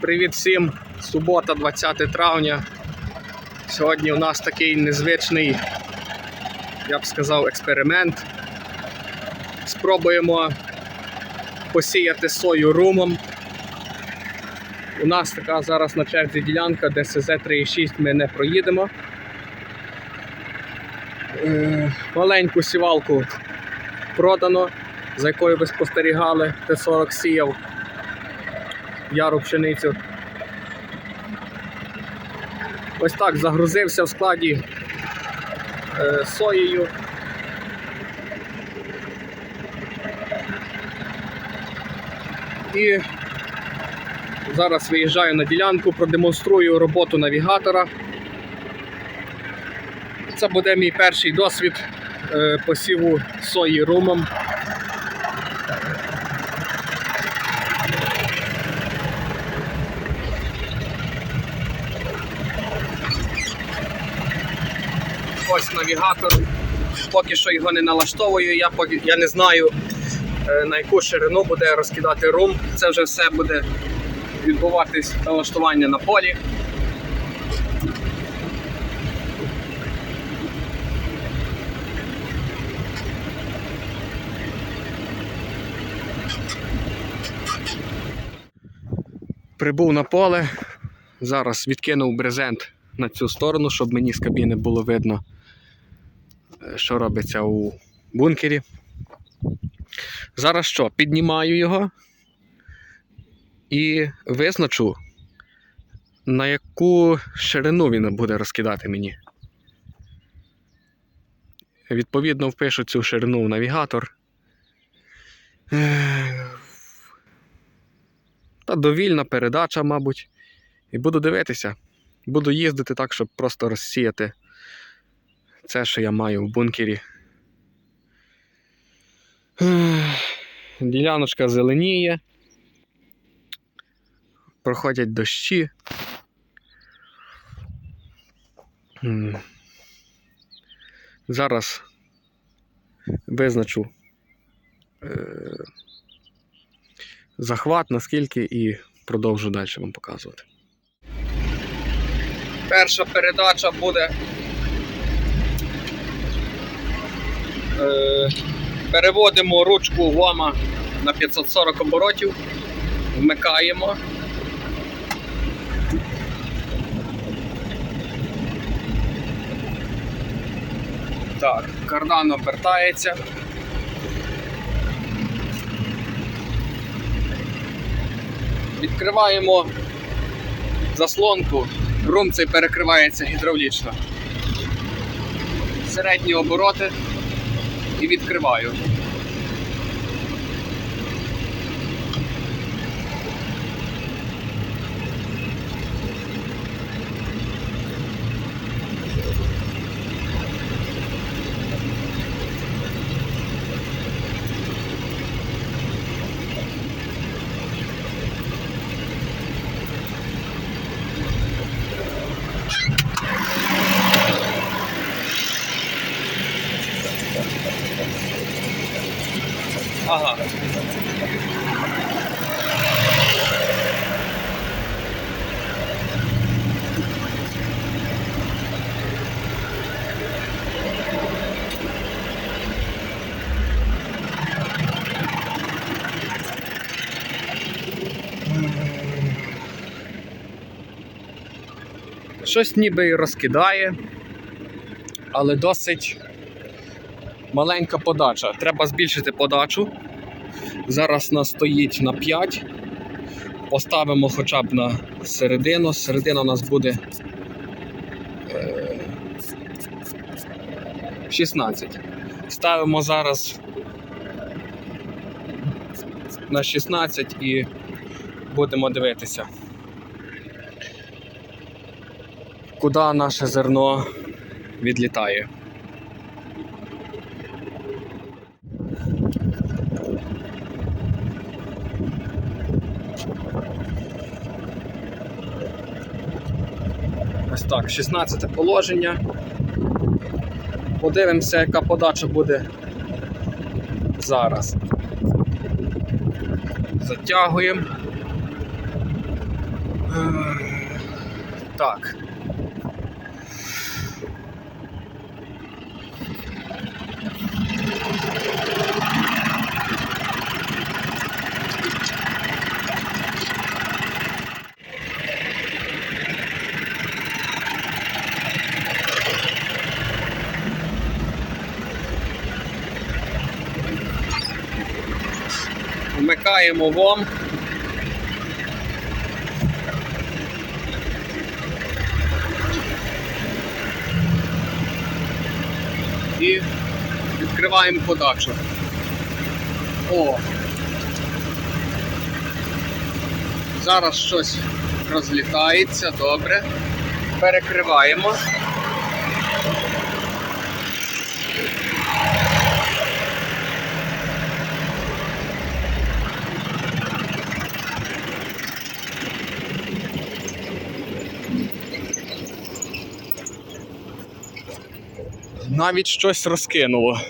Привіт всім! Субота, 20 травня. Сьогодні у нас такий незвичний, я б сказав, експеримент. Спробуємо посіяти сою румом. У нас така зараз на черзі ділянка, де СЗ 3,6 ми не проїдемо. Е, Маленьку сівалку продано, за якою ви спостерігали, Т-40 сіяв яру пшеницю. Ось так загрузився в складі е, соєю. І зараз виїжджаю на ділянку, продемонструю роботу навігатора. Це буде мій перший досвід е, посіву сої румом. Ось навігатор. Поки що його не налаштовую, я, поки, я не знаю е, на яку ширину буде розкидати рум. Це вже все буде відбуватись налаштування на полі. Прибув на поле. Зараз відкинув брезент на цю сторону, щоб мені з кабіни було видно, що робиться у бункері. Зараз що? Піднімаю його і визначу, на яку ширину він буде розкидати мені. Відповідно, впишу цю ширину в навігатор. Та довільна передача, мабуть. І буду дивитися. Буду їздити так, щоб просто розсіяти це, що я маю в бункері. Діляночка зеленіє. Проходять дощі. Зараз визначу е, захват, наскільки, і продовжу далі вам показувати. Перша передача буде. Переводимо ручку ВОМа на 540 оборотів, вмикаємо. Так, кардан обертається. Відкриваємо заслонку, рум цей перекривається гідравлічно. Середні обороти і відкриваю. Ага. Щось ніби і розкидає, але досить маленька подача. Треба збільшити подачу. Зараз нас стоїть на 5. Поставимо хоча б на середину. Середина у нас буде е, 16. Ставимо зараз на 16 і будемо дивитися, куди наше зерно відлітає. Так, 16 положення. Подивимося, яка подача буде зараз. Затягуємо. Е, Так. Вмикаємо ВОМ. І відкриваємо подачу. О! Зараз щось розлітається, добре. Перекриваємо. Навіть щось розкинуло.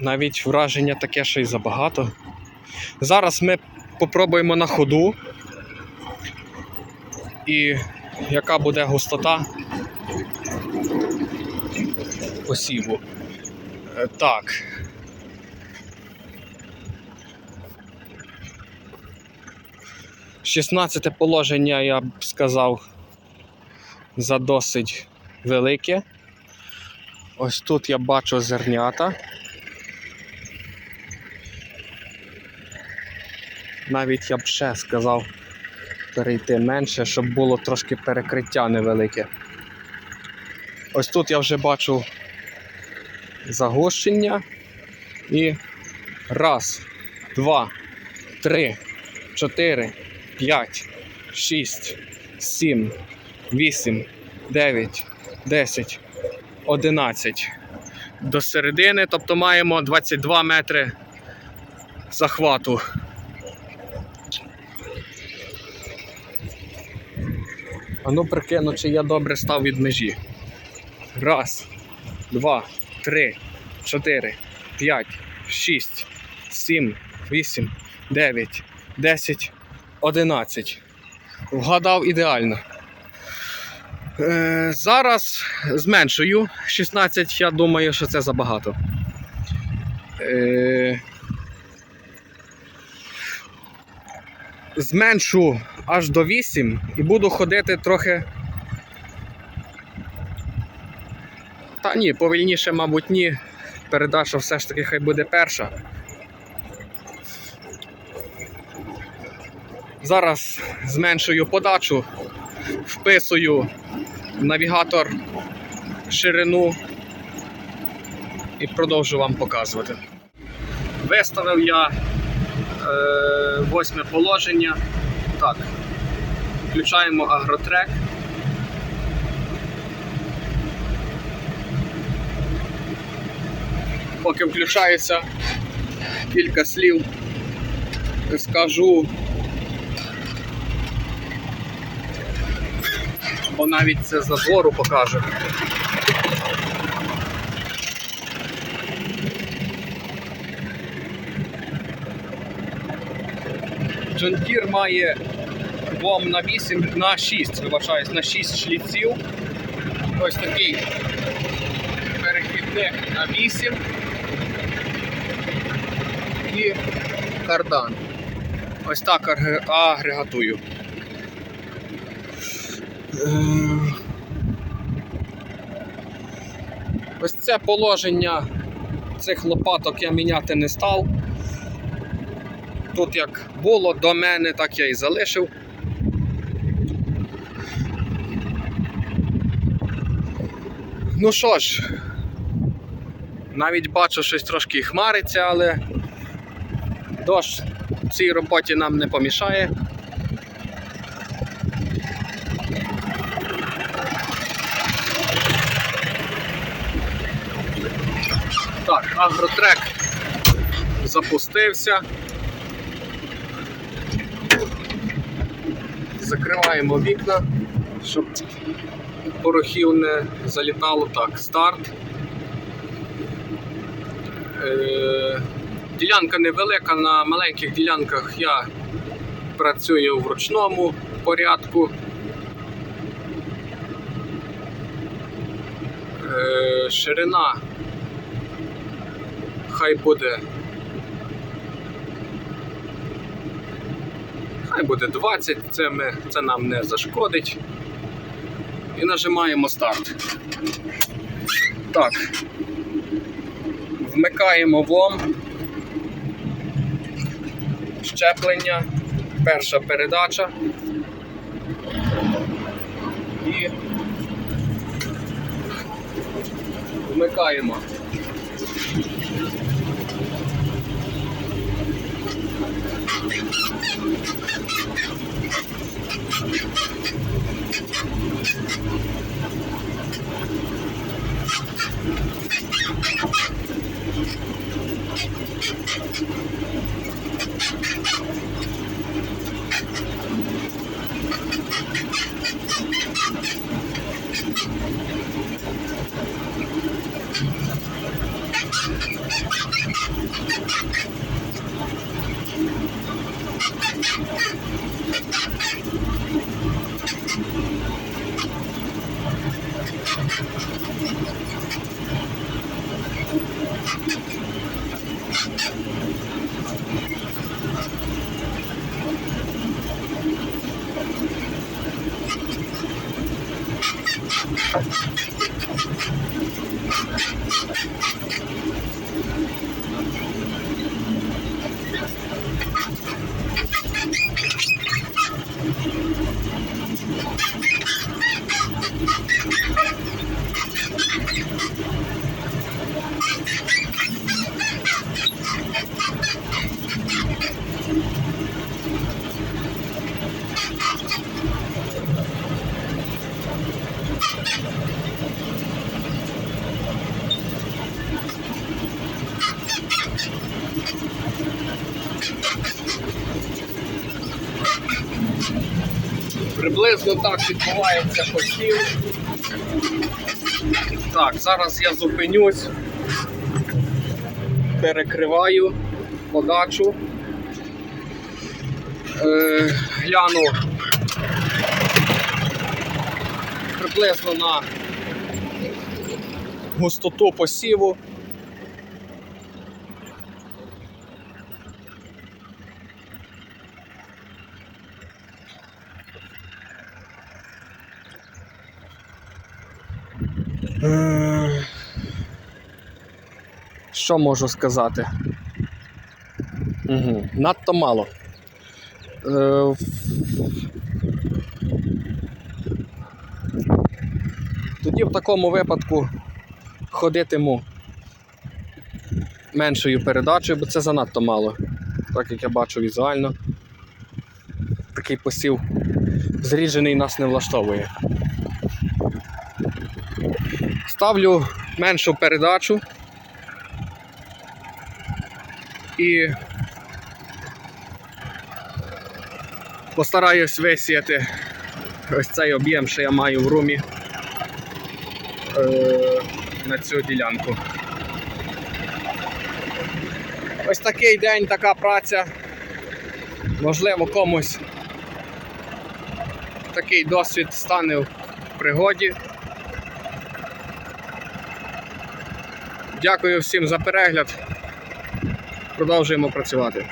Навіть враження таке, що й забагато. Зараз ми попробуємо на ходу. І яка буде густота посіву. Е, Так. Шістнадцяте положення, я б сказав, за досить велике. Ось тут я бачу зернята. Навіть я б ще сказав перейти менше, щоб було трошки перекриття невелике. Ось тут я вже бачу загущення. І раз, два, три, чотири, п'ять, шість, сім, вісім, дев'ять, десять, одинадцять. До середини, тобто маємо 22 метри захвату. А ну прикину, чи я добре став від межі. Раз, два, три, чотири, п'ять, шість, сім, вісім, дев'ять, десять, одинадцять. Вгадав ідеально. Е, зараз зменшую. 16, я думаю, що це забагато. Е, зменшу аж до 8 і буду ходити трохи. Та ні, повільніше, мабуть, ні. Передача все ж таки хай буде перша. Зараз зменшую подачу, вписую в навігатор ширину і продовжу вам показувати. Виставив я е, восьме положення. Так, включаємо агротрек. Поки включається кілька слів, скажу, бо навіть це з двору покаже. Deere має вом на 8, на 6, вибачаюсь, на 6 шліців. Ось такий перехідник на 8 і кардан. Ось так агрегатую. Е, Ось це положення цих лопаток я міняти не став. Тут як було до мене, так я і залишив. Ну що ж, навіть бачу, щось трошки хмариться, але дощ в цій роботі нам не помішає. Так, агротрек запустився. Закриваємо вікна, щоб порохів не залітало. Так, старт. Е, ділянка невелика, на маленьких ділянках я працюю в ручному порядку. Е, ширина хай буде. Хай буде 20, це, ми, це нам не зашкодить. І нажимаємо старт. Так. Вмикаємо ВОМ. Щеплення. Перша передача. І вмикаємо. Приблизно так відбувається посів. Так, зараз я зупинюсь, перекриваю подачу, е, гляну приблизно на густоту посіву. Що можу сказати? Угу. Надто мало. Е, Тоді в такому випадку ходитиму меншою передачею, бо це занадто мало. Так як я бачу візуально. Такий посів зріджений нас не влаштовує. Ставлю меншу передачу і постараюсь висіяти ось цей об'єм, що я маю в румі е, на цю ділянку. Ось такий день, така праця. Можливо, комусь такий досвід стане в пригоді. Дякую всім за перегляд. Продовжуємо працювати.